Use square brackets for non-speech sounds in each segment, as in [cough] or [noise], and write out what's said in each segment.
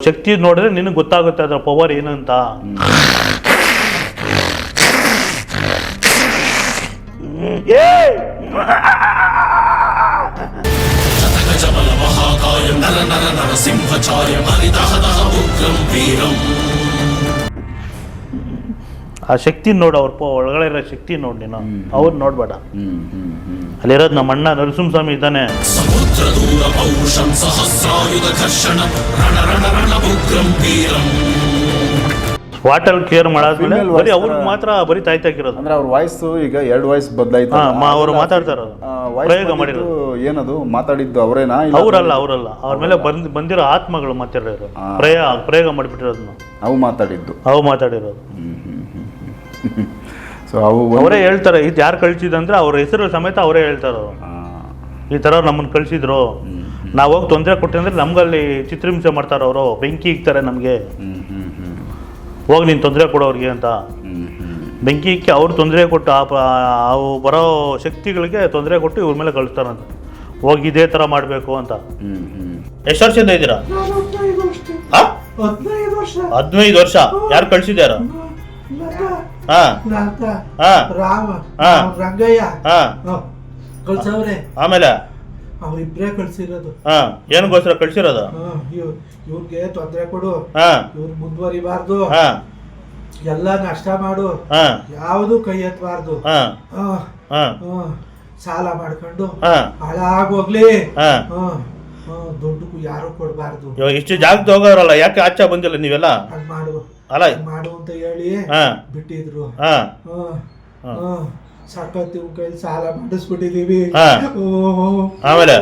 ಶಕ್ತಿ ನೋಡಿದ್ರೆ ನಿನಗೆ ಗೊತ್ತಾಗುತ್ತೆ ಅದರ ಪವರ್ ಏನಂತ. ನರ ನರ ನರಸಿಂಹಚಾರ್ಯ ಹರಿದಹದಹ ಉಗ್ರಂ ವೀರಂ. ಆ ಶಕ್ತಿ ನೋಡು ಅವ್ರ ಪೋ ಒಳಗಡೆ ಇರೋ ಶಕ್ತಿ ನೋಡಿ ನೀನು. ಅವ್ರು ನೋಡ್ಬೇಡ. ಅಲ್ಲಿರೋದು ನಮ್ಮ ಅಣ್ಣ ನರಸಿಂಹಸ್ವಾಮಿ ಇದ್ದಾನೆ. ವಾಟಲ್ ಕೇರ್ ಮಾಡಾದ್ಮೇಲೆ ಬರೀ ಅವ್ರಿಗೆ ಮಾತ್ರ ಬರೀ ತಾಯ್ತ ಹಾಕಿರೋದು ಅಂದ್ರೆ ಅವ್ರ ವಾಯ್ಸ್ ಈಗ ಎರಡು ವಾಯ್ಸ್ ಬದಲಾಯ್ತು ಅವರು ಮಾತಾಡ್ತಾರ ಪ್ರಯೋಗ ಮಾಡಿರೋದು ಏನದು? ಮಾತಾಡಿದ್ದು ಅವರೇನಾ? ಅವರಲ್ಲ ಅವರಲ್ಲ. ಅವ್ರ ಮೇಲೆ ಬಂದ್ ಬಂದಿರೋ ಆತ್ಮಗಳು ಮಾತಾಡಿರೋ ಪ್ರಯೋಗ ಪ್ರಯೋಗ ಮಾಡಿಬಿಟ್ಟಿರೋದು ಅವು ಮಾತಾಡಿದ್ದು. ಅವು ಮಾತಾಡಿರೋದು. ಸೊ ಅವು ಅವರೇ ಹೇಳ್ತಾರೆ ಇದು ಯಾರು ಕಳ್ಸಿದಂದ್ರೆ ಅವ್ರ ಹೆಸರು ಸಮೇತ ಅವರೇ ಹೇಳ್ತಾರೆ ಈ ಥರ ನಮ್ಮನ್ನು ಕಳಿಸಿದ್ರು. ನಾವು ಹೋಗಿ ತೊಂದರೆ ಕೊಟ್ಟೆ ಅಂದರೆ ನಮಗಲ್ಲಿ ಚಿತ್ರಹಿಂಸೆ ಮಾಡ್ತಾರೆ ಅವರು ಬೆಂಕಿ ಇಕ್ತಾರೆ ನಮಗೆ. ಹೋಗಿ ನೀನು ತೊಂದರೆ ಕೊಡೋರಿಗೆ ಅಂತ. ಬೆಂಕಿ ಇಕ್ಕಿ ಅವ್ರು ತೊಂದರೆ ಕೊಟ್ಟು ಆ ಪ- ಅವು ಬರೋ ಶಕ್ತಿಗಳಿಗೆ ತೊಂದರೆ ಕೊಟ್ಟು ಇವ್ರ ಮೇಲೆ ಕಳಿಸ್ತಾರಂತ ಹೋಗಿ ಇದೇ ಥರ ಮಾಡಬೇಕು ಅಂತ. ಎಷ್ಟು ವರ್ಷದಿಂದ ಇದ್ದೀರಾ? ಹದಿನೈದು ವರ್ಷ. ಯಾರು ಕಳ್ಸಿದ್ಯಾರ ಹಾ. ರಾಮ ಹಾ. ರಂಗಯ್ಯ. ಕಳ್ಸವ್ರೆ. ಆಮೇಲೆ? ಅವ್ರಿಬ್ರೇ ಕಳ್ಸಿರೋದು. ಹಾ. ಏನಕ್ಕೋಸ್ಕರ ಕಳ್ಸಿರೋದು? ಇವ್ರಿಗೆ ತೊಂದರೆ ಕೊಡು. ಹಾ. ಇವ್ರು ಮುಂದುವರಿಬಾರ್ದು. ಹಾ. ಎಲ್ಲ ನಷ್ಟ ಮಾಡು. ಹಾ. ಯಾವುದು ಕೈ ಎತ್ತಬಾರ್ದು. ಸಾಲ ಮಾಡ್ಕೊಂಡು ಹಾಳಾಗೋಗ್ಲಿ. ದುಡ್ಡು ಯಾರು ಕೊಡಬಾರ್ದು. ಇವಾಗ ಇಷ್ಟು ಜಾಗ ಹೋಗೋರಲ್ಲ ಯಾಕೆ ಆಚೆ ಬಂದಿಲ್ಲ ನೀವೆಲ್ಲ? ಮಾಡುವ ಮಾಡು. ಅಲ್ಲ ಮಾಡು ಅಂತ ಹೇಳಿ ಹಾ. ಬಿಟ್ಟಿದ್ರು. ಹಾ. ಹಾ. ಇವ್ ಕೈಲಿ ಸಾಲ ಮಾಡಿಸ್ಬಿಟ್ಟಿದೀವಿ. ಹಾ. ಆಮೇಲೆ?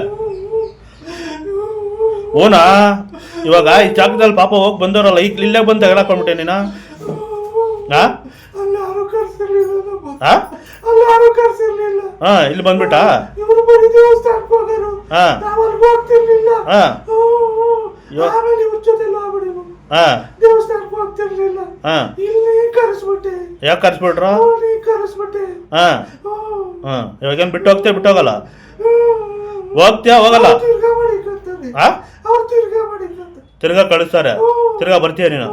ಓನಾ ಇವಾಗ ಈ ಜಾಗದಲ್ಲಿ ಪಾಪ ಹೋಗಿ ಬಂದವರಲ್ಲ ಈಗ ಇಲ್ಲೇ ಬಂದು ತಗಲಾಕೊಂಡ್ಬಿಟ್ಟೆ ನೀನು? ಹಾ? ಅಲ್ಲಿ ಯಾರು ಕರ್ಸಿರ್ಲಿಲ್ಲ ನಮ್ಮ ಹಾ? ಅಲ್ಲಿ ಯಾರು ಕರ್ಸಿರ್ಲಿಲ್ಲ? ಹಾ ಇಲ್ಲಿ ಬಂದ್ಬಿಟ್ಟಾ? ಇವ್ರು ಬರೀ ದೇವಸ್ಥಾನಕ್ಕೆ ಹೋಗೋರು ಹಾ. ನಾವ್ ಅಲ್ಗ್ ಹೋಗ್ತಿರ್ಲಿಲ್ಲ. ಹಾ. ಓ, ಓ. ಇವ- ಆಮೇಲೆ ಇವ್ರ ಜೊತೆ ಹೋಗ್ಬಿಡಿವು ಹಾ ದೇವಸ್ಥಾನಕ್ಕೆ ಹೋಗ್ತಿರ್ಲಿಲ್ಲ ಹಾ. ಇಲ್ಲಿ ಕರೆಸ್ಬಿಟ್ಟೆ. ಯಾಕೆ ಕರ್ಸ್ಬಿಟ್ರು? ಕರೆಸ್ಬಿಟ್ಟೆ. ಹಾ. ಹಾ. ಇವಾಗೇನು ಬಿಟ್ಟು ಹೋಗ್ತೇ ಬಿಟ್ಟು ಹೋಗಲ್ಲ? ಹೋಗ್ತೀಯ ಹೋಗ್ತೀಯಾ? ಹೋಗಲ್ಲ? ತಿರ್ಗಾ ಮಾಡಿಕಂತಾರೆ ಹಾ ಅವ್ರು ತಿರ್ಗಾ ಮಾಡಿಕಂತಾರೆ ತಿರ್ಗಾ ಕಳಿಸ್ತಾರೆ. ತಿರ್ಗಾ ಬರ್ತೀಯ ನೀನು?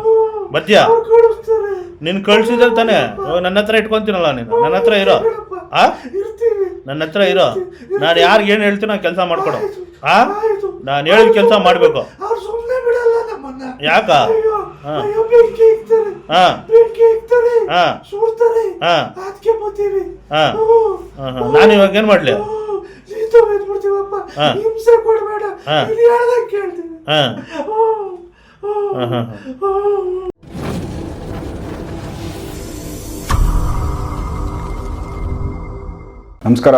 ಬರ್ತೀಯಾ? ನೀನ್ ಕಳಿಸ್ತಾರೆ. ನೀನು ಕಳ್ಸಿದ್ರೆ ತಾನೇ? ನನ್ನ ಹತ್ರ ಇಟ್ಕೊಂತೀನಲ್ಲ ನೀನು. ನನ್ನ ಹತ್ರ ಇರೋ. ಆ? ನನ್ನ ಹತ್ರ ಇರೋ. ನಾನು ಯಾರಿಗೆ ಏನು ಹೇಳ್ತೀನೋ ಕೆಲಸ ಮಾಡ್ಕೊಡು. ಆ. ನಾನು ಹೇಳಿದ ಕೆಲಸ ಮಾಡಬೇಕು. ಯಾಕ? ಅಯ್ಯೋ ಹಾ. ಹಾಂ. ಹಾಂ. ಇಕ್ತಾರೆ ನಮಸ್ಕಾರ.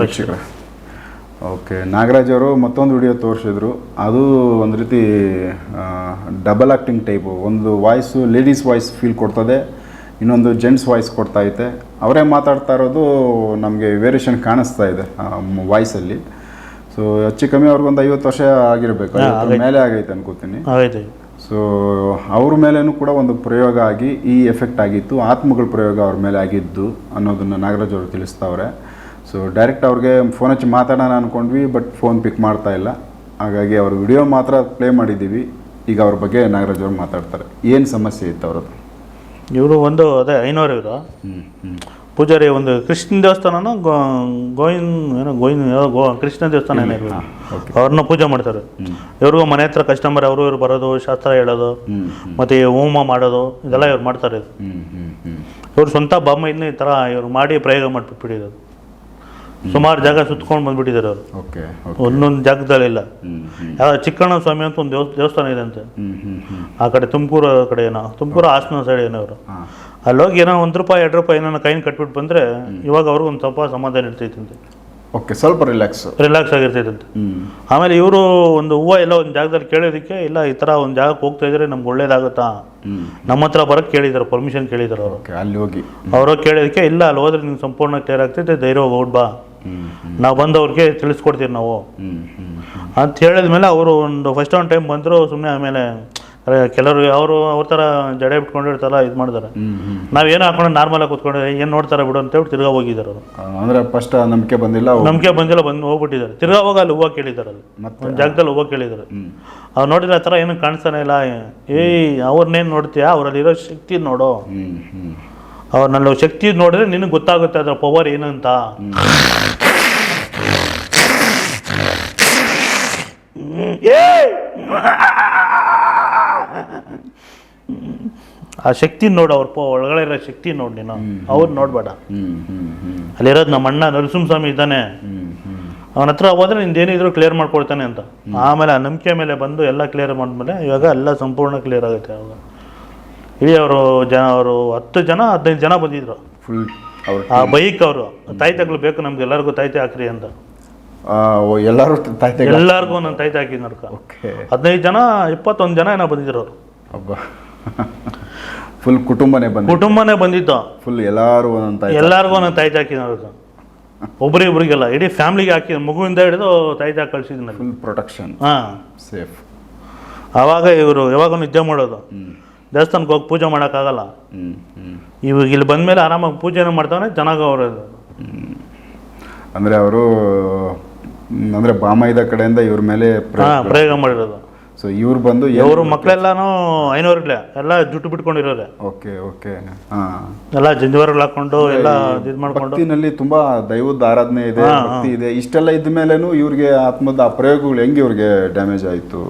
ವೀಕ್ಷಕರೇ. ಓಕೆ ನಾಗರಾಜ್ ಅವರು ಮತ್ತೊಂದು ವಿಡಿಯೋ ತೋರಿಸಿದ್ರು. ಅದು ಒಂದು ರೀತಿ ಡಬಲ್ ಆ್ಯಕ್ಟಿಂಗ್ ಟೈಪು ಒಂದು ವಾಯ್ಸು ಲೇಡೀಸ್ ವಾಯ್ಸ್ ಫೀಲ್ ಕೊಡ್ತದೆ ಇನ್ನೊಂದು ಜೆಂಟ್ಸ್ ವಾಯ್ಸ್ ಕೊಡ್ತಾ ಐತೆ. ಅವರೇ ಮಾತಾಡ್ತಾ ಇರೋದು ನಮಗೆ ವೇರಿಯೇಷನ್ ಕಾಣಿಸ್ತಾ ಇದೆ ವಾಯ್ಸಲ್ಲಿ ಸೊ ಹೆಚ್ಚು ಕಮ್ಮಿ ಅವ್ರಿಗೊಂದು ಐವತ್ತು ವರ್ಷ ಆಗಿರಬೇಕು. ಮೇಲೆ ಆಗೈತೆ ಅನ್ಕೋತೀನಿ. ಸೊ ಅವ್ರ ಮೇಲೇನೂ ಕೂಡ ಒಂದು ಪ್ರಯೋಗ ಆಗಿ ಈ ಎಫೆಕ್ಟ್ ಆಗಿತ್ತು ಆತ್ಮಗಳ ಪ್ರಯೋಗ ಅವ್ರ ಮೇಲೆ ಆಗಿದ್ದು ಅನ್ನೋದನ್ನು ನಾಗರಾಜ್ ಅವರು ತಿಳಿಸ್ತಾವ್ರೆ. ಸೊ ಡೈರೆಕ್ಟ್ ಅವ್ರಿಗೆ ಫೋನ್ ಹಚ್ಚಿ ಮಾತಾಡೋಣ ಅಂದ್ಕೊಂಡ್ವಿ ಬಟ್ ಫೋನ್ ಪಿಕ್ ಮಾಡ್ತಾ ಇಲ್ಲ. ಹಾಗಾಗಿ ಅವ್ರ ವಿಡಿಯೋ ಮಾತ್ರ ಪ್ಲೇ ಮಾಡಿದ್ದೀವಿ. ಈಗ ಅವ್ರ ಬಗ್ಗೆ ನಾಗರಾಜ್ ಅವರು ಮಾತಾಡ್ತಾರೆ. ಏನು ಸಮಸ್ಯೆ ಇತ್ತು ಅವ್ರದ್ದು? ಇವರು ಒಂದು ಅದೇ ಐನೂರು ಇವರು. ಪೂಜಾರಿ ಒಂದು ಕೃಷ್ಣ ದೇವಸ್ಥಾನನೋ ಗೋ ಗೋವಿಂದ ಏನೋ ಗೋವಿಂದ ಏನೋ ಗೋ ಕೃಷ್ಣ ದೇವಸ್ಥಾನ ಏನೋ ಅವ್ರನ್ನ ಪೂಜೆ ಮಾಡ್ತಾರೆ. ಇವ್ರಿಗೂ ಮನೆ ಹತ್ರ ಕಸ್ಟಮರ್ ಅವರು ಇವ್ರು ಬರೋದು ಶಾಸ್ತ್ರ ಹೇಳೋದು ಮತ್ತು ಹೋಮ ಮಾಡೋದು ಇದೆಲ್ಲ ಇವ್ರು ಮಾಡ್ತಾರೆ. ಇವ್ರು ಸ್ವಂತ ಬಾಮ್ಮ ಇನ್ನೂ ಈ ಥರ ಇವ್ರು ಮಾಡಿ ಪ್ರಯೋಗ ಮಾಡಿಬಿಟ್ಟಿರೋದು ಸುಮಾರು ಜಾಗ ಸುತ್ಕೊಂಡು ಬಂದ್ಬಿಟ್ಟಿದ್ದಾರೆ ಅವರು. ಓಕೆ ಒಂದೊಂದು ಜಾಗದಲ್ಲಿ ಇಲ್ಲ ಯಾವ ಚಿಕ್ಕಣ್ಣ ಸ್ವಾಮಿ ಅಂತ ಒಂದು ದೇವಸ್ಥಾನ ಇದೆ ಅಂತೆ. ಆ ಕಡೆ ತುಮಕೂರು ಕಡೆ ಏನೋ ತುಮಕೂರು ಹಾಸನ ಸೈಡ್ ಏನೋ ಅವರು. ಅಲ್ಲೋಗಿ ಏನೋ ಒಂದು ರೂಪಾಯಿ ಎರಡು ರೂಪಾಯಿ ಏನೋ ಕೈನ ಕಟ್ಬಿಟ್ಟು ಬಂದರೆ ಇವಾಗ ಅವ್ರಿಗೆ ಒಂದು ಸ್ವಲ್ಪ ಸಮಾಧಾನ ಇರ್ತೈತಂತೆ. ಓಕೆ ಸ್ವಲ್ಪ ರಿಲ್ಯಾಕ್ಸ್ ರಿಲ್ಯಾಕ್ಸ್ ಆಗಿರ್ತೈತಂತೆ. ಆಮೇಲೆ ಇವರು ಒಂದು ಹೂವು ಎಲ್ಲ ಒಂದು ಜಾಗದಲ್ಲಿ ಕೇಳೋದಕ್ಕೆ ಇಲ್ಲ ಈ ಥರ ಒಂದು ಜಾಗಕ್ಕೆ ಹೋಗ್ತಾ ಇದ್ರೆ ನಮ್ಗೆ ಒಳ್ಳೇದಾಗುತ್ತಾ? ನಮ್ಮ ಹತ್ರ ಬರೋಕ್ಕೆ ಕೇಳಿದ್ದಾರೆ ಪರ್ಮಿಷನ್ ಕೇಳಿದ್ದಾರೆ ಅವರು. ಅಲ್ಲಿ ಹೋಗಿ. ಅವರು ಕೇಳೋದಕ್ಕೆ ಇಲ್ಲ ಅಲ್ಲಿ ಹೋದ್ರೆ ನಿಮ್ಗೆ ಸಂಪೂರ್ಣ ಕ್ಲಿಯರ್ ಆಗ್ತೈತೆ ಧೈರ್ಯ ಹೋಗಿ ಬಾ. ಹ್ಞೂ ಬಂದು ನಾವು ಬಂದವ್ರಿಗೆ ತಿಳಿಸ್ಕೊಡ್ತೀವಿ ನಾವು. ಅಂತ ಹೇಳಿದ ಹೇಳಿದ್ಮೇಲೆ ಅವರು ಒಂದು ಫಸ್ಟ್ ಒಂದು ಟೈಮ್ ಬಂದರು ಸುಮ್ಮನೆ ಆಮೇಲೆ ಕೆಲವರು ಅವರು ಅವ್ರ ಥರ ಜಡೆ ಬಿಟ್ಕೊಂಡಿರ್ತಾರ ಇದು ಮಾಡಿದಾರೆ. ನಾವೇನು ಹಾಕೊಂಡು ನಾರ್ಮಲಾಗಿ ಕೂತ್ಕೊಂಡು ಏನು ನೋಡ್ತಾರೆ ಬಿಡು ಅಂತ ಹೇಳಿ ತಿರ್ಗಾ ಹೋಗಿದ್ದಾರೆ ಅವರು. ಅಂದರೆ ಫಸ್ಟ್ ನಂಬಿಕೆ ಬಂದಿಲ್ಲ ನಂಬಿಕೆ ಬಂದಿಲ್ಲ ಬಂದು ಹೋಗ್ಬಿಟ್ಟಿದ್ದಾರೆ ತಿರ್ಗಾ ಹೋಗಿ ಅಲ್ಲಿ ಹೂವು ಕೇಳಿದ್ದಾರೆ ಅಲ್ಲಿ. ಒಂದು ಜಾಗದಲ್ಲಿ ಹೂವು ಕೇಳಿದ್ದಾರೆ ಅವ್ರು ನೋಡಿದ್ರೆ ಆ ಥರ ಏನು ಕಾಣಿಸ್ತಾನೆ ಇಲ್ಲ. ಏಯ್ ಅವ್ರನ್ನೇನು ನೋಡ್ತೀಯಾ? ಅವರಲ್ಲಿರೋ ಶಕ್ತಿ ನೋಡು. ಹ್ಮ್ ನನ್ನ ಶಕ್ತಿ ನೋಡಿದ್ರೆ ನಿನಗೆ ಗೊತ್ತಾಗುತ್ತೆ ಅದರ ಪವರ್ ಏನಂತ! ಆ ಶಕ್ತಿ ನೋಡು ಅವ್ರ ಪ ಒಳಗಡೆ ಇರೋ ಶಕ್ತಿ ನೋಡು ನೀನು. ಅವ್ರು ನೋಡಬೇಡ. ಅಲ್ಲಿರೋದು ನಮ್ಮ ಅಣ್ಣ ನರಸಿಂಹಸ್ವಾಮಿ ಇದ್ದಾನೆ. ಅವನ ಹತ್ರ ಹೋದ್ರೆ ನಿಂದೇನಿದ್ರು ಕ್ಲಿಯರ್ ಮಾಡ್ಕೊಳ್ತಾನೆ ಅಂತ. ಆಮೇಲೆ ಆ ನಂಬಿಕೆ ಮೇಲೆ ಬಂದು ಎಲ್ಲ ಕ್ಲಿಯರ್ ಮಾಡಿದ್ಮೇಲೆ ಇವಾಗ ಎಲ್ಲ ಸಂಪೂರ್ಣ ಕ್ಲಿಯರ್ ಆಗುತ್ತೆ ಅವಾಗ. ಅವರು ಜನ ಅವರು ಹತ್ತು ಜನ ಹದಿನೈದು ಜನ ಬಂದಿದ್ರು. ಫುಲ್ ಅವರು ಆ ಬೈಕ್ ಅವರು ತಾಯ್ತಗಳು ಬೇಕು ನಮ್ಗೆ ಎಲ್ಲರಿಗೂ ತಾಯ್ತೆ ಹಾಕ್ರಿ ಅಂತ ಎಲ್ಲರೂ ತಾಯ್ತೆ ಎಲ್ಲರಿಗೂ ಒಂದೊಂದು ತಾಯ್ತೆ ಹಾಕಿದ್ ನಡ್ಕ. ಹದಿನೈದು ಜನ ಇಪ್ಪತ್ತೊಂದು ಜನ ಏನೋ ಬಂದಿದ್ರು ಅವರು. ಹಬ್ಬ ಫುಲ್ ಕುಟುಂಬನೇ ಬಂದ ಕುಟುಂಬನೇ ಬಂದಿತ್ತು ಫುಲ್ ಎಲ್ಲರೂ ಒಂದೊಂದು ತಾಯಿ ಎಲ್ಲರಿಗೂ ಒಂದೊಂದು ತಾಯ್ತೆ ಹಾಕಿದ್ ನಡ್ಕ ಒಬ್ರಿಗೊಬ್ರಿಗೆಲ್ಲ ಇಡೀ ಫ್ಯಾಮಿಲಿಗೆ ಹಾಕಿ ಮಗುವಿಂದ ಹಿಡಿದು ತಾಯ್ತೆ ಕಳ್ಸಿದ್ ಫುಲ್ ಪ್ರೊಟೆಕ್ಷನ್ ಹಾಂ. ಸೇಫ್ ಆವಾಗ ಇವರು ಯಾವಾಗ ನಿದ್ದೆ ಮಾಡೋದು. ದೇವಸ್ಥಾನಕ್ಕೆ ಹೋಗಿ ಪೂಜೆ ಮಾಡೋಕ್ಕಾಗಲ್ಲ. ಇವಾಗ ಇಲ್ಲಿ ಬಂದಮೇಲೆ ಆರಾಮಾಗಿ ಪೂಜೆನೂ ಮಾಡ್ತಾನೆ ಚೆನ್ನಾಗಿ ಅವರು. ಅಂದರೆ ಅವರು ಅಂದರೆ ಬಾಮೈದ ಕಡೆಯಿಂದ ಇವ್ರ ಮೇಲೆ ಪ್ರಯೋಗ ಮಾಡಿರೋದು. ಸೊ ಇವ್ರು ಬಂದು ಇವರು ಮಕ್ಕಳೆಲ್ಲಾನು ಐನೂರಿಲ್ಲ ಎಲ್ಲ ಜುಟ್ಟು ಬಿಟ್ಕೊಂಡಿರೋರೆ ಓಕೆ ಓಕೆ. ಹಾಂ. ಎಲ್ಲ ಜಂಜುವರ್ಗಳು ಹಾಕೊಂಡು ಎಲ್ಲ ಇದು ಮಾಡ್ಕೊಂಡು. ಭಕ್ತಿನಲ್ಲಿ ತುಂಬಾ ದೈವದ ಆರಾಧನೆ ಇದೆ ಭಕ್ತಿ ಇದೆ. ಇಷ್ಟೆಲ್ಲ ಇದ್ದ ಮೇಲೇನು ಇವ್ರಿಗೆ ಆತ್ಮದ ಆ ಪ್ರಯೋಗಗಳು ಹೆಂಗೆ ಇವ್ರಿಗೆ ಡ್ಯಾಮೇಜ್ ಆಯಿತು?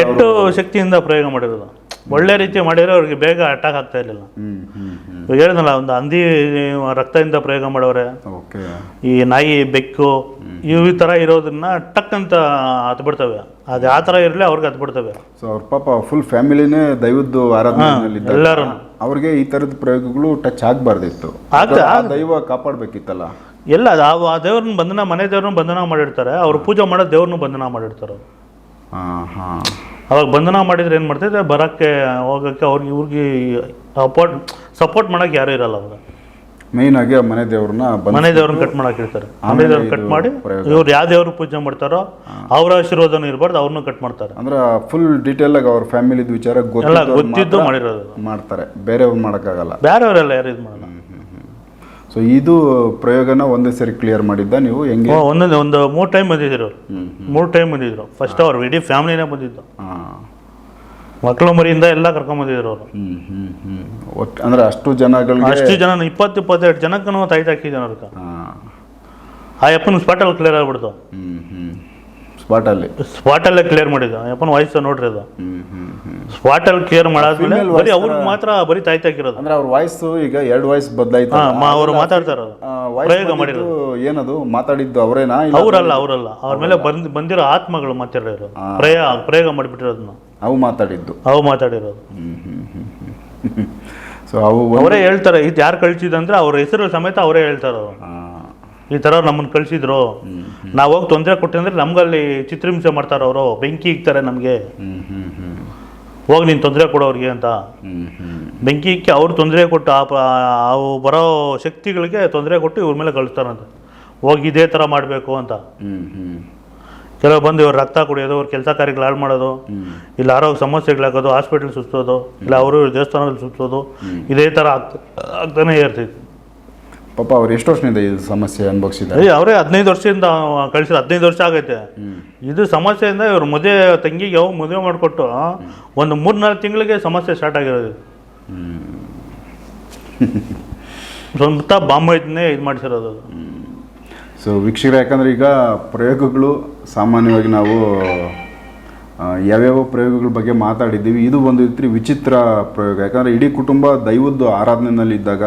ಕೆಟ್ಟ ಶಕ್ತಿಯಿಂದ ಪ್ರಯೋಗ ಮಾಡಿರೋದು. ಒಳ್ಳೆ ರೀತಿ ಮಾಡಿದ್ರೆ ಅವ್ರಿಗೆ ಬೇಗ ಅಟ್ಯಾಕ್ ಆಗ್ತಾ ಇರಲಿಲ್ಲ. ಇವಾಗ ಹೇಳಿದ್ನಲ್ಲ ಒಂದು ಹಂದಿ ರಕ್ತದಿಂದ ಪ್ರಯೋಗ ಮಾಡೋರೆ. ಈ ನಾಯಿ ಬೆಕ್ಕು ಇವು ಈ ಥರ ಇರೋದನ್ನ ಟಕ್ ಅಂತ ಹತ್ಬಿಡ್ತವೆ. ಅದು ಆ ಥರ ಇರಲಿ ಅವ್ರಿಗೆ ಹತ್ಬಿಡ್ತವೆ. ಸೊ ಅವ್ರ ಪಾಪ ಫುಲ್ ಫ್ಯಾಮಿಲಿನೇ ದೈವದ್ದು ಆರಾಧನೆ ಎಲ್ಲರೂ ಅವ್ರಿಗೆ ಈ ತರದ ಪ್ರಯೋಗಗಳು ಟಚ್ ಆಗಬಾರ್ದಿತ್ತು. ದೈವ ಕಾಪಾಡ್ಬೇಕಿತ್ತಲ್ಲ. ಎಲ್ಲ ಆ- ದೇವ್ರನ್ನ ಬಂಧನ ಮನೆ ದೇವ್ರನ್ನ ಬಂಧನ ಮಾಡಿರ್ತಾರೆ. ಅವ್ರು ಪೂಜೆ ಮಾಡೋ ದೇವ್ರನ್ನ ಬಂಧನ ಮಾಡಿರ್ತಾರೆ ಹಾ ಹಾ ಅವಾಗ ಬಂಧನ ಮಾಡಿದ್ರೆ ಏನು ಮಾಡ್ತಿದ್ರೆ ಬರೋಕ್ಕೆ ಹೋಗೋಕ್ಕೆ ಅವ್ರಿಗೆ ಇವ್ರಿಗೆ ಸಪೋರ್ಟ್ ಸಪೋರ್ಟ್ ಮಾಡೋಕೆ ಯಾರೂ ಇರಲ್ಲ ಅವಾಗ. ಮೇನ್ ಆಗಿ ಆ ಮನೆ ದೇವ್ರನ್ನ ಮನೆ ದೇವ್ರನ್ನ ಕಟ್ ಮಾಡಕ್ಕೆ ಇರ್ತಾರೆ ಮನೆ ಆಮೇಲೆ ದೇವ್ರನ್ನ ಕಟ್ ಮಾಡಿ. ಇವ್ರು ಯಾವ ದೇವ್ರ ಪೂಜೆ ಮಾಡ್ತಾರೋ ಅವ್ರ ಆಶೀರ್ವಾದನೂ ಇರಬಾರ್ದು ಅವ್ರನ್ನೂ ಕಟ್ ಮಾಡ್ತಾರೆ. ಅಂದ್ರೆ ಫುಲ್ ಡೀಟೇಲ್ ಆಗಿ ಅವ್ರ ಫ್ಯಾಮಿಲಿದ ವಿಚಾರ ಗೊತ್ತಿದ್ದು ಮಾಡಿರೋದು. ಮಾಡ್ತಾರೆ. ಬೇರೆಯವ್ರು ಮಾಡೋಕ್ಕಾಗಲ್ಲ. ಬೇರೆಯವರೆಲ್ಲ ಯಾರು ಇದು ಮಾಡಲ್ಲ. ಸೊ ಇದು ಪ್ರಯೋಗನ ಒಂದೇ ಸರಿ ಕ್ಲಿಯರ್ ಮಾಡಿದ್ದ ನೀವು? ಹೆಂಗೆ? ಒಂದೊಂದು ಒಂದು ಮೂರು ಟೈಮ್ ಬಂದಿದ್ರು. ಮೂರು ಟೈಮ್ ಬಂದಿದ್ರು. ಫಸ್ಟ್ ಅವ್ರು ಇಡೀ ಫ್ಯಾಮಿಲಿನೇ ಬಂದಿದ್ದು. ಮಕ್ಕಳು ಮರಿಯಿಂದ ಎಲ್ಲ ಕರ್ಕೊಂಬಂದಿದ್ರು ಅವರು. ಒಟ್ಟು ಅಂದ್ರೆ ಅಷ್ಟು ಜನಗಳು ಅಷ್ಟು ಜನ ಇಪ್ಪತ್ತು ಇಪ್ಪತ್ತೆರಡು ಜನಕ್ಕೂ ತಾಯಿ ಹಾಕಿದ್ದಾನೆ ಅವ್ರಿಗೆ. ಆ ಯಪ್ಪನ ಸ್ಪಾಟಲ್ಲಿ ಕ್ಲಿಯರ್ ಆಗ್ಬಿಡ್ತು. ಸ್ಪಾಟಲ್ಲಿ ಸ್ಪಾಟಲ್ಲೇ ಕ್ಲಿಯರ್ ಮಾಡಿದ ಯಪ್ಪನ್ ವಾಯ್ಸ್ ನೋಡ್ರಿ ಅದು. ಸ್ಪಾಟಲ್ಲಿ ಕ್ಲಿಯರ್ ಮಾಡಾದ್ಮೇಲೆ ಬರೀ ಅವ್ರಿಗೆ ಮಾತ್ರ ಬರೀ ತಾಯ್ತು ಹಾಕಿರೋದು ಅಂದ್ರೆ ಅವ್ರ ವಾಯ್ಸ್ ಈಗ ಎರಡು ವಾಯ್ಸ್ ಬದಲಾಯ್ತು? ಅವ್ರು ಮಾತಾಡ್ತಾರ ಪ್ರಯೋಗ ಮಾಡಿರೋದು. ಏನದು? ಮಾತಾಡಿದ್ದು ಅವರೇನಾ? ಅವರಲ್ಲ ಅವರಲ್ಲ. ಅವ್ರ ಮೇಲೆ ಬಂದ್ ಬಂದಿರೋ ಆತ್ಮಗಳು ಮಾತಾಡಿರೋದು. ಪ್ರಯ ಪ್ರಯೋಗ ಪ್ರಯೋಗ ಮಾಡಿಬಿಟ್ಟಿರೋದನ್ನ ಅವು ಮಾತಾಡಿದ್ದು. ಅವು ಮಾತಾಡಿರೋದು. ಸೊ [laughs] ಅವು ಅವರೇ ಹೇಳ್ತಾರೆ ಇದು ಯಾರು ಕಳ್ಸಿದಂದ್ರೆ ಅವ್ರ ಹೆಸರು ಸಮೇತ ಅವರೇ ಹೇಳ್ತಾರೆ ಅವ್ರು. ಈ ಥರ ನಮ್ಮನ್ನು ಕಳಿಸಿದ್ರು. ನಾವು ಹೋಗಿ ತೊಂದರೆ ಕೊಟ್ಟಿದ್ರೆ ನಮ್ಗಲ್ಲಿ ಚಿತ್ರಹಿಂಸೆ ಮಾಡ್ತಾರೆ ಅವರು ಬೆಂಕಿ ಇಕ್ತಾರೆ ನಮಗೆ. ಹೋಗಿ ನೀನು ತೊಂದರೆ ಕೊಡೋರಿಗೆ ಅಂತ. ಬೆಂಕಿ ಇಕ್ಕಿ ಅವ್ರು ತೊಂದರೆ ಕೊಟ್ಟು ಅವು ಬರೋ ಶಕ್ತಿಗಳಿಗೆ ತೊಂದರೆ ಕೊಟ್ಟು ಇವ್ರ ಮೇಲೆ ಕಳಿಸ್ತಾರಂತೆ ಹೋಗಿ ಇದೇ ಥರ ಮಾಡಬೇಕು ಅಂತ. ಕೆಲವು ಬಂದು ಇವ್ರು ರಕ್ತ ಕುಡಿಯೋದು ಅವ್ರ ಕೆಲಸ ಕಾರ್ಯಗಳು ಹಾಳು ಮಾಡೋದು ಇಲ್ಲ ಆರೋಗ್ಯ ಸಮಸ್ಯೆಗಳಾಗೋದು ಹಾಸ್ಪಿಟ್ಲ್ ಸುತ್ತೋದು ಇಲ್ಲ ಅವರು ದೇವಸ್ಥಾನದಲ್ಲಿ ಸುತ್ತೋದು ಇದೇ ಥರ ಆಗ್ತಾ ಆಗ್ತಾನೆ ಇರ್ತೈತಿ. ಪಾಪ ಅವ್ರು ಎಷ್ಟು ವರ್ಷದಿಂದ ಈ ಸಮಸ್ಯೆ ಅನುಭವಿಸಿದ್ದಾರೆ? ಅವರೇ ಹದಿನೈದು ವರ್ಷದಿಂದ ಕಳಿಸಿದ್ರು ಹದಿನೈದು ವರ್ಷ ಆಗೈತೆ. ಇದು ಸಮಸ್ಯೆಯಿಂದ ಇವ್ರು ಮದುವೆ ತಂಗಿಗೆ ಯಾವ ಮದುವೆ ಮಾಡಿಕೊಟ್ಟು ಒಂದು ಮೂರ್ನಾಲ್ಕು ತಿಂಗಳಿಗೆ ಸಮಸ್ಯೆ ಸ್ಟಾರ್ಟ್ ಆಗಿರೋದು ಸ್ವಂತ ಬಾಂಬೈನೇ ಇದು ಮಾಡಿಸಿರೋದು. ಸೊ ವೀಕ್ಷಕರು ಯಾಕಂದ್ರೆ ಈಗ ಪ್ರಯೋಗಗಳು ಸಾಮಾನ್ಯವಾಗಿ ನಾವು ಯಾವ್ಯಾವ ಪ್ರಯೋಗಗಳ ಬಗ್ಗೆ ಮಾತಾಡಿದ್ದೀವಿ. ಇದು ಒಂದು ರೀತಿ ವಿಚಿತ್ರ ಪ್ರಯೋಗ. ಯಾಕಂದರೆ ಇಡೀ ಕುಟುಂಬ ದೈವದ್ದು ಆರಾಧನೆಯಲ್ಲಿ ಇದ್ದಾಗ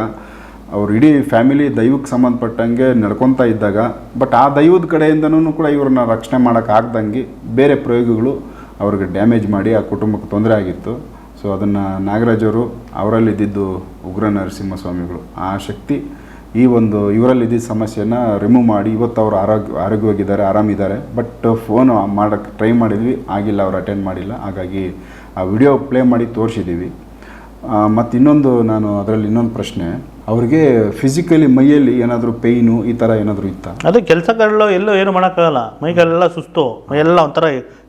ಅವ್ರ ಇಡೀ ಫ್ಯಾಮಿಲಿ ದೈವಕ್ಕೆ ಸಂಬಂಧಪಟ್ಟಂಗೆ ನಡ್ಕೊತಾ ಇದ್ದಾಗ, ಬಟ್ ಆ ದೈವದ ಕಡೆಯಿಂದನೂ ಕೂಡ ಇವ್ರನ್ನ ರಕ್ಷಣೆ ಮಾಡೋಕ್ಕಾಗ್ದಂಗೆ ಬೇರೆ ಪ್ರಯೋಗಗಳು ಅವ್ರಿಗೆ ಡ್ಯಾಮೇಜ್ ಮಾಡಿ ಆ ಕುಟುಂಬಕ್ಕೆ ತೊಂದರೆ ಆಗಿತ್ತು. ಸೊ ಅದನ್ನು ನಾಗರಾಜ್ ಅವರು ಅವರಲ್ಲಿದ್ದಿದ್ದು ಉಗ್ರ ನರಸಿಂಹ ಸ್ವಾಮಿಗಳು ಆ ಶಕ್ತಿ ಈ ಒಂದು ಇವರಲ್ಲಿ ಇದ್ದಿದ್ದ ಸಮಸ್ಯೆನ ರಿಮೂವ್ ಮಾಡಿ ಇವತ್ತು ಅವರು ಆರೋಗ್ಯ, ಆರೋಗ್ಯವಾಗಿದ್ದಾರೆ, ಆರಾಮಿದ್ದಾರೆ. ಬಟ್ ಫೋನ್ ಮಾಡೋಕ್ಕೆ ಟ್ರೈ ಮಾಡಿದ್ವಿ. ಆಗಿಲ್ಲ, ಅವ್ರು ಅಟೆಂಡ್ ಮಾಡಿಲ್ಲ. ಹಾಗಾಗಿ ಆ ವಿಡಿಯೋ ಪ್ಲೇ ಮಾಡಿ ತೋರಿಸಿದ್ದೀವಿ ಮತ್ತು ಇನ್ನೊಂದು ನಾನು ಅದರಲ್ಲಿ ಇನ್ನೊಂದು ಪ್ರಶ್ನೆ. ಅವ್ರಿಗೆ ಫಿಸಿಕಲಿ ಮೈಯಲ್ಲಿ ಏನಾದರೂ ಪೇಯ್ನು ಈ ಥರ ಏನಾದರೂ ಇತ್ತಾ? ಅದು ಕೆಲಸಗಳಲ್ಲೋ ಎಲ್ಲೋ ಏನು ಮಾಡೋಕ್ಕಾಗಲ್ಲ. ಮೈಗೆಲ್ಲ ಸುಸ್ತು. ಎಲ್ಲ ಒಂಥರ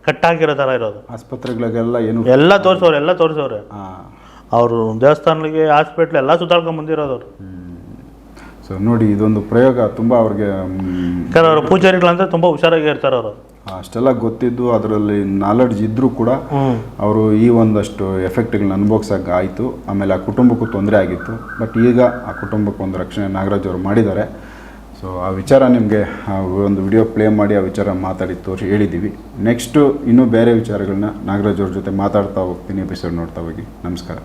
ಕಟ್ಟಾಗಿರೋ ಥರ ಇರೋದು. ಆಸ್ಪತ್ರೆಗಳಿಗೆಲ್ಲ ಏನು ಎಲ್ಲ ತೋರಿಸೋರು ಎಲ್ಲ ತೋರಿಸೋರೆ ಅವರು ದೇವಸ್ಥಾನಗಳಿಗೆ ಹಾಸ್ಪಿಟ್ಲ್ ಎಲ್ಲ ಸುತ್ತಾಡ್ಕೊಂಡು ಬಂದಿರೋದು ಅವರು. ಸೊ ನೋಡಿ ಇದೊಂದು ಪ್ರಯೋಗ ತುಂಬ ಅವ್ರಿಗೆ ಯಾಕಂದ್ರೆ ಅವರು ಪೂಜಾರಿಗಳಂದ್ರೆ ತುಂಬ ಹುಷಾರಾಗಿ ಇರ್ತಾರೆ ಅವರು. ಅಷ್ಟೆಲ್ಲ ಗೊತ್ತಿದ್ದು ಅದರಲ್ಲಿ ನಾಲೆಡ್ಜ್ ಇದ್ದರೂ ಕೂಡ ಅವರು ಈ ಒಂದಷ್ಟು ಎಫೆಕ್ಟ್ಗಳನ್ನ ಅನುಭವಿಸೋಕೆ ಆಯಿತು. ಆಮೇಲೆ ಆ ಕುಟುಂಬಕ್ಕೂ ತೊಂದರೆ ಆಗಿತ್ತು. ಬಟ್ ಈಗ ಆ ಕುಟುಂಬಕ್ಕೆ ಒಂದು ರಕ್ಷಣೆ ನಾಗರಾಜ್ ಅವರು ಮಾಡಿದ್ದಾರೆ. ಸೊ ಆ ವಿಚಾರ ನಿಮಗೆ ಒಂದು ವಿಡಿಯೋ ಪ್ಲೇ ಮಾಡಿ ಆ ವಿಚಾರ ಮಾತಾಡಿ ತೋರಿಸಿ ಹೇಳಿದ್ದೀವಿ. ನೆಕ್ಸ್ಟು ಇನ್ನೂ ಬೇರೆ ವಿಚಾರಗಳನ್ನ ನಾಗರಾಜ್ ಅವ್ರ ಜೊತೆ ಮಾತಾಡ್ತಾ ಹೋಗ್ತೀನಿ ಎಪಿಸೋಡ್ ನೋಡ್ತಾ ಹೋಗಿ. ನಮಸ್ಕಾರ.